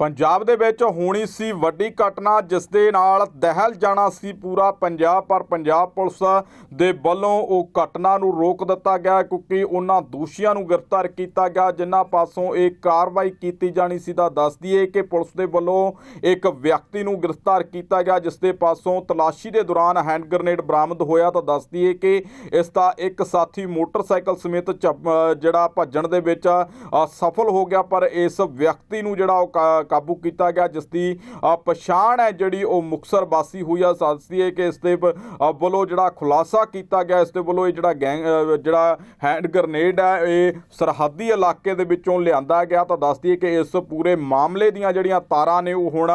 ਪੰਜਾਬ ਦੇ ਵਿੱਚ ਹੋਣੀ ਸੀ ਵੱਡੀ ਘਟਨਾ, ਜਿਸ ਦੇ ਨਾਲ ਦਹਿਲ ਜਾਣਾ ਸੀ ਪੂਰਾ ਪੰਜਾਬ, ਪਰ ਪੰਜਾਬ ਪੁਲਿਸ ਦੇ ਵੱਲੋਂ ਉਹ ਘਟਨਾ ਨੂੰ ਰੋਕ ਦਿੱਤਾ ਗਿਆ ਕਿਉਂਕਿ ਉਹਨਾਂ ਦੋਸ਼ੀਆਂ ਨੂੰ ਗ੍ਰਿਫਤਾਰ ਕੀਤਾ ਗਿਆ, ਜਿਨ੍ਹਾਂ ਪਾਸੋਂ ਇਹ ਕਾਰਵਾਈ ਕੀਤੀ ਜਾਣੀ ਸੀ। ਤਾਂ ਦੱਸ ਦਈਏ ਕਿ ਪੁਲਿਸ ਦੇ ਵੱਲੋਂ ਇੱਕ ਵਿਅਕਤੀ ਨੂੰ ਗ੍ਰਿਫਤਾਰ ਕੀਤਾ ਗਿਆ, ਜਿਸ ਦੇ ਪਾਸੋਂ ਤਲਾਸ਼ੀ ਦੇ ਦੌਰਾਨ ਹੈਂਡ ਗ੍ਰਨੇਡ ਬਰਾਮਦ ਹੋਇਆ। ਤਾਂ ਦੱਸ ਦਈਏ ਕਿ ਇਸ ਦਾ ਇੱਕ ਸਾਥੀ ਮੋਟਰਸਾਈਕਲ ਸਮੇਤ ਚੱਪ- ਜਿਹੜਾ ਭੱਜਣ ਦੇ ਵਿੱਚ ਸਫਲ ਹੋ ਗਿਆ, ਪਰ ਇਸ ਵਿਅਕਤੀ ਨੂੰ ਜਿਹੜਾ ਉਹ ਕਾ- ਕਾਬੂ ਕੀਤਾ ਗਿਆ ਜਿਸ ਦੀ ਪਛਾਣ ਹੈ ਜਿਹੜੀ ਉਹ ਮੁਕਸਰ ਵਾਸੀ ਹੋਈ ਆ। ਦੱਸਦੀ ਹੈ ਕਿ ਇਸ ਦੇ ਵੱਲੋਂ ਜਿਹੜਾ ਖੁਲਾਸਾ ਕੀਤਾ ਗਿਆ, ਇਸ ਦੇ ਵੱਲੋਂ ਇਹ ਜਿਹੜਾ ਗੈਂਗ ਜਿਹੜਾ ਹੈਂਡ ਗ੍ਰਨੇਡ ਹੈ, ਇਹ ਸਰਹੱਦੀ ਇਲਾਕੇ ਦੇ ਵਿੱਚੋਂ ਲਿਆਂਦਾ ਗਿਆ। ਤਾਂ ਦੱਸਦੀ ਹੈ ਕਿ ਇਸ ਪੂਰੇ ਮਾਮਲੇ ਦੀਆਂ ਜਿਹੜੀਆਂ ਤਾਰਾਂ ਨੇ, ਉਹ ਹੁਣ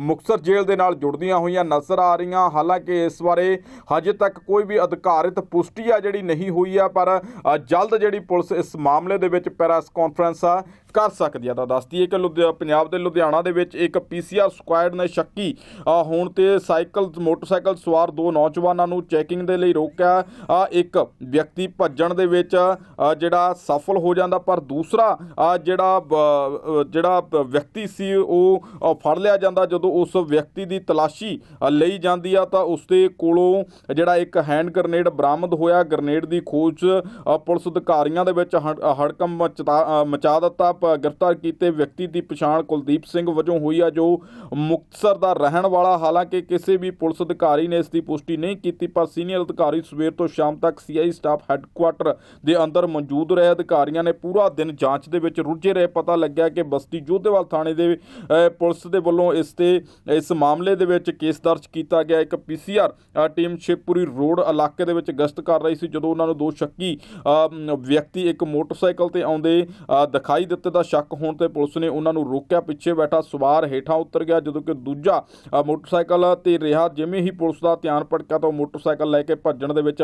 ਮੁਕਸਰ ਜੇਲ੍ਹ ਦੇ ਨਾਲ ਜੁੜਦੀਆਂ ਹੋਈਆਂ ਨਜ਼ਰ ਆ ਰਹੀਆਂ। ਹਾਲਾਂਕਿ ਇਸ ਬਾਰੇ ਹਜੇ ਤੱਕ ਕੋਈ ਵੀ ਅਧਿਕਾਰਿਤ ਪੁਸ਼ਟੀ ਆ ਜਿਹੜੀ ਨਹੀਂ ਹੋਈ ਆ, ਪਰ ਜਲਦ ਜਿਹੜੀ ਪੁਲਿਸ ਇਸ ਮਾਮਲੇ ਦੇ ਵਿੱਚ ਪ੍ਰੈਸ ਕਾਨਫਰੰਸ ਆ, ਕਰ ਸਕਦੀ ਆ। ਤਾਂ ਦੱਸਦੀ ਹੈ ਕਿ ਲੁਧਿਆ ਪੰਜਾਬ ਦੇ ਲੁਧਿਆਣਾ ਦੇ ਵਿੱਚ ਇੱਕ ਪੀਸੀਆਰ ਸਕੁਐਡ ਨੇ ਸ਼ੱਕੀ। ਹੋਣ ਤੇ ਸਾਈਕਲ, ਮੋਟਰਸਾਈਕਲ ਸਵਾਰ ਦੋ ਨੌਜਵਾਨਾਂ ਨੂੰ ਚੈਕਿੰਗ ਦੇ ਲਈ ਰੋਕਿਆ। ਇੱਕ ਵਿਅਕਤੀ ਭੱਜਣ ਦੇ ਵਿੱਚ ਜਿਹੜਾ ਸਫਲ ਹੋ ਜਾਂਦਾ, ਪਰ ਦੂਸਰਾ ਜਿਹੜਾ ਜਿਹੜਾ ਵਿਅਕਤੀ ਸੀ, ਉਹ ਫੜ ਲਿਆ ਜਾਂਦਾ। ਜਦੋਂ ਉਸ ਵਿਅਕਤੀ ਦੀ ਤਲਾਸ਼ੀ ਲਈ ਜਾਂਦੀ ਆ, ਤਾਂ ਉਸ ਦੇ ਕੋਲੋਂ ਜਿਹੜਾ ਇੱਕ ਹੈਂਡ ਗ੍ਰਨੇਡ ਬਰਾਮਦ ਹੋਇਆ। ਗ੍ਰਨੇਡ ਦੀ ਖੋਜ ਪੁਲਿਸ ਅਧਿਕਾਰੀਆਂ ਦੇ ਵਿੱਚ ਹੜ- ਹੜਕੰਪ ਮਚਤਾ- ਮਚਾ ਦਿੱਤਾ। ਗ੍ਰਿਫਤਾਰ ਕੀਤੇ ਵਿਅਕਤੀ ਦੀ ਪਛਾਣ ਕੁਲਦੀਪ ਸਿੰਘ ਵਜੋਂ ਹੋਈ ਆ ਜੋ ਮੁਕਤਸਰ ਦਾ ਰਹਿਣ ਵਾਲਾ, ਹਾਲਾਂਕਿ ਕਿਸੇ ਵੀ ਪੁਲਿਸ ਅਧਿਕਾਰੀ ਨੇ ਇਸ ਦੀ ਪੁਸ਼ਟੀ ਨਹੀਂ ਕੀਤੀ, ਪਰ ਸੀਨੀਅਰ ਅਧਿਕਾਰੀ ਸਵੇਰ ਤੋਂ ਸ਼ਾਮ ਤੱਕ ਸੀਆਈ ਸਟਾਫ ਹੈੱਡਕੁਆਟਰ ਦੇ ਅੰਦਰ ਮੌਜੂਦ ਰਹੇ। ਅਧਿਕਾਰੀਆਂ ਨੇ ਪੂਰਾ ਦਿਨ ਜਾਂਚ ਦੇ ਵਿੱਚ ਰੁੱਝੇ ਰਹੇ। ਪਤਾ ਲੱਗਿਆ ਕਿ ਬਸਤੀ ਜੋਧੇਵਾਲ ਥਾਣੇ ਦੇ ਪੁਲਿਸ ਦੇ ਵੱਲੋਂ ਇਸ ਤੇ, ਇਸ ਮਾਮਲੇ ਦੇ ਵਿੱਚ ਕੇਸ ਦਰਜ ਕੀਤਾ ਗਿਆ। ਇੱਕ ਪੀਸੀਆਰ ਟੀਮ ਸ਼ਿਵਪੁਰੀ ਰੋਡ ਇਲਾਕੇ ਦੇ ਵਿੱਚ ਗਸ਼ਤ ਕਰ ਰਹੀ ਸੀ, ਜਦੋਂ ਉਹਨਾਂ ਨੂੰ ਦੋ ਸ਼ੱਕੀ ਵਿਅਕਤੀ ਇੱਕ ਮੋਟਰਸਾਈਕਲ ਤੇ ਆਉਂਦੇ ਦਿਖਾਈ ਦਿੱਤੇ। ਦਾ ਸ਼ੱਕ ਹੋਣ ਤੇ ਪੁਲਿਸ ਨੇ ਉਹਨਾਂ ਨੂੰ ਰੋਕਿਆ। ਪਿੱਛੇ ਬੈਠਾ ਸਵਾਰ ਹੇਠਾਂ ਉਤਰ ਗਿਆ, ਜਦੋਂ ਕਿ ਦੂਜਾ ਮੋਟਰਸਾਈਕਲ ਤੇ ਰਿਹਾ। ਜਿਵੇਂ ਹੀ ਪੁਲਿਸ ਦਾ ਧਿਆਨ ਭਟਕਾ ਤਾਂ ਉਹ ਮੋਟਰਸਾਈਕਲ ਲੈ ਕੇ ਭੱਜਣ ਦੇ ਵਿੱਚ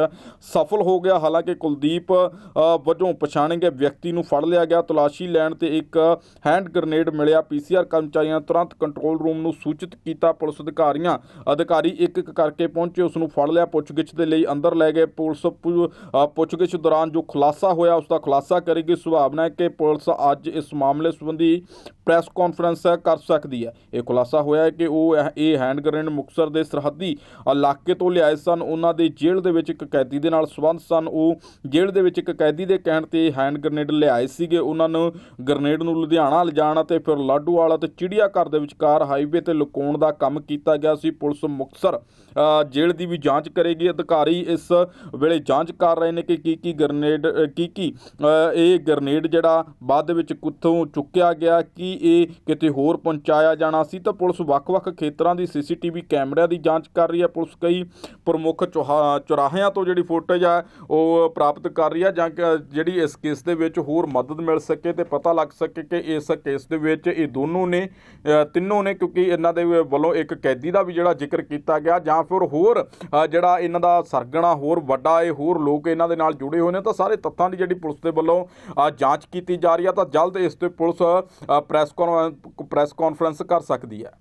ਸਫਲ ਹੋ ਗਿਆ। ਹਾਲਾਂਕਿ ਕੁਲਦੀਪ ਵਜੋਂ ਪਛਾਣੇ ਗਏ ਵਿਅਕਤੀ ਨੂੰ ਫੜ ਲਿਆ ਗਿਆ। ਤਲਾਸ਼ੀ ਲੈਣ ਤੇ ਇੱਕ ਹੈਂਡ ਗ੍ਰਨੇਡ ਮਿਲਿਆ। ਪੀਸੀਆਰ ਕਰਮਚਾਰੀਆਂ ਤੁਰੰਤ ਕੰਟਰੋਲ ਰੂਮ ਨੂੰ ਸੂਚਿਤ ਕੀਤਾ। ਪੁਲਿਸ ਅਧਿਕਾਰੀਆਂ, ਅਧਿਕਾਰੀ ਇੱਕ ਇੱਕ ਕਰਕੇ ਪਹੁੰਚੇ। ਉਸ ਨੂੰ ਫੜ ਲਿਆ। ਪੁੱਛਗਿੱਛ ਦੇ ਲਈ ਅੰਦਰ ਲੈ ਗਏ। ਪੁਲਿਸ ਪੁੱਛਗਿੱਛ ਦੌਰਾਨ ਜੋ ਖੁਲਾਸਾ ਹੋਇਆ, ਉਸ ਦਾ ਖੁਲਾਸਾ ਕਰੇਗੀ। ਸੁਭਾਵਨਾ ਹੈ ਕਿ ਪੁਲਿਸ ਅੱਜ ਇਸ ਮਾਮਲੇ ਸੰਬੰਧੀ ਪ੍ਰੈਸ ਕਾਨਫਰੰਸ ਕਰ ਸਕਦੀ ਹੈ। ਇਹ ਖੁਲਾਸਾ ਹੋਇਆ ਹੈ ਕਿ ਉਹ ਇਹ- ਇਹ ਹੈਂਡ ਗ੍ਰਨੇਡ ਮੁਕਸਰ ਦੇ ਸਰਹੱਦੀ ਇਲਾਕੇ ਤੋਂ ਲਿਆਏ ਸਨ। ਉਹਨਾਂ ਦੇ ਜੇਲ੍ਹ ਦੇ ਵਿੱਚ ਇੱਕ ਕੈਦੀ ਦੇ ਨਾਲ ਸੰਬੰਧ ਸਨ। ਉਹ ਜੇਲ੍ਹ ਦੇ ਵਿੱਚ ਇੱਕ ਕੈਦੀ ਦੇ ਕਹਿਣ ਤੇ ਹੈਂਡ ਗ੍ਰਨੇਡ ਲਿਆਏ ਸੀਗੇ। ਉਹਨਾਂ ਨੂੰ ਗ੍ਰਨੇਡ ਨੂੰ ਲੁਧਿਆਣਾ ਲਿਜਾਣ ਅਤੇ ਫਿਰ ਲਾਡੂਵਾਲਾ ਤੇ ਚਿੜੀਆ ਘਰ ਦੇ ਵਿਚਕਾਰ ਹਾਈਵੇ ਤੇ ਲੁਕਾਉਣ ਦਾ ਕੰਮ ਕੀਤਾ ਗਿਆ ਸੀ। ਪੁਲਿਸ ਮੁਕਸਰ ਜੇਲ੍ਹ ਦੀ ਵੀ ਜਾਂਚ ਕਰੇਗੀ। ਅਧਿਕਾਰੀ ਇਸ ਵੇਲੇ ਜਾਂਚ ਕਰ ਰਹੇ ਨੇ ਕਿ ਕੀ ਕੀ ਗ੍ਰਨੇਡ ਕੀ ਕੀ ਇਹ ਗ੍ਰਨੇਡ ਜਿਹੜਾ ਬਾਅਦ ਦੇ ਵਿੱਚ ਕਿੱਥੋਂ ਚੁੱਕਿਆ ਗਿਆ, ਕੀ ਇਹ ਕਿਤੇ ਹੋਰ ਪਹੁੰਚਾਇਆ ਜਾਣਾ ਸੀ ਤਾਂ ਪੁਲਿਸ ਵੱਖ-ਵੱਖ ਖੇਤਰਾਂ ਦੀ ਸੀਸੀਟੀਵੀ ਕੈਮਰਿਆਂ ਦੀ ਜਾਂਚ ਕਰ ਰਹੀ ਹੈ। ਪੁਲਿਸ ਕਈ ਪ੍ਰਮੁੱਖ ਚੌਹਾ- ਚੌਰਾਹਿਆਂ ਤੋਂ ਜਿਹੜੀ ਫੁਟੇਜ ਆ, ਉਹ ਪ੍ਰਾਪਤ ਕਰ ਰਹੀ ਹੈ ਜਾਂ ਜਿਹੜੀ ਇਸ ਕੇਸ ਦੇ ਵਿੱਚ ਹੋਰ ਮਦਦ ਮਿਲ ਸਕੇ ਤੇ ਪਤਾ ਲੱਗ ਸਕੇ ਕਿ ਇਸ ਕੇਸ ਦੇ ਵਿੱਚ ਇਹ ਦੋਨੋਂ ਨੇ ਤਿੰਨੋਂ ਨੇ ਕਿਉਂਕਿ ਇਹਨਾਂ ਦੇ ਵੱਲੋਂ ਇੱਕ ਕੈਦੀ ਦਾ ਵੀ ਜਿਹੜਾ ਜ਼ਿਕਰ ਕੀਤਾ ਗਿਆ ਜਾਂ ਫਿਰ ਹੋਰ ਜਿਹੜਾ ਇਹਨਾਂ ਦਾ ਸਰਗਣਾ ਹੋਰ ਵੱਡਾ ਇਹ ਹੋਰ ਲੋਕ ਇਹਨਾਂ ਦੇ ਨਾਲ ਜੁੜੇ ਹੋਏ ਨੇ ਤਾਂ ਸਾਰੇ ਤੱਥਾਂ ਦੀ ਜਿਹੜੀ ਪੁਲਿਸ ਦੇ ਵੱਲੋਂ ਜਾਂਚ ਕੀਤੀ ਜਾ ਰਹੀ ਹੈ ਤਾਂ ਜਲਦ ਇਸ ਤੇ police press con press conference ਕਰ ਸਕਦੀ ਹੈ।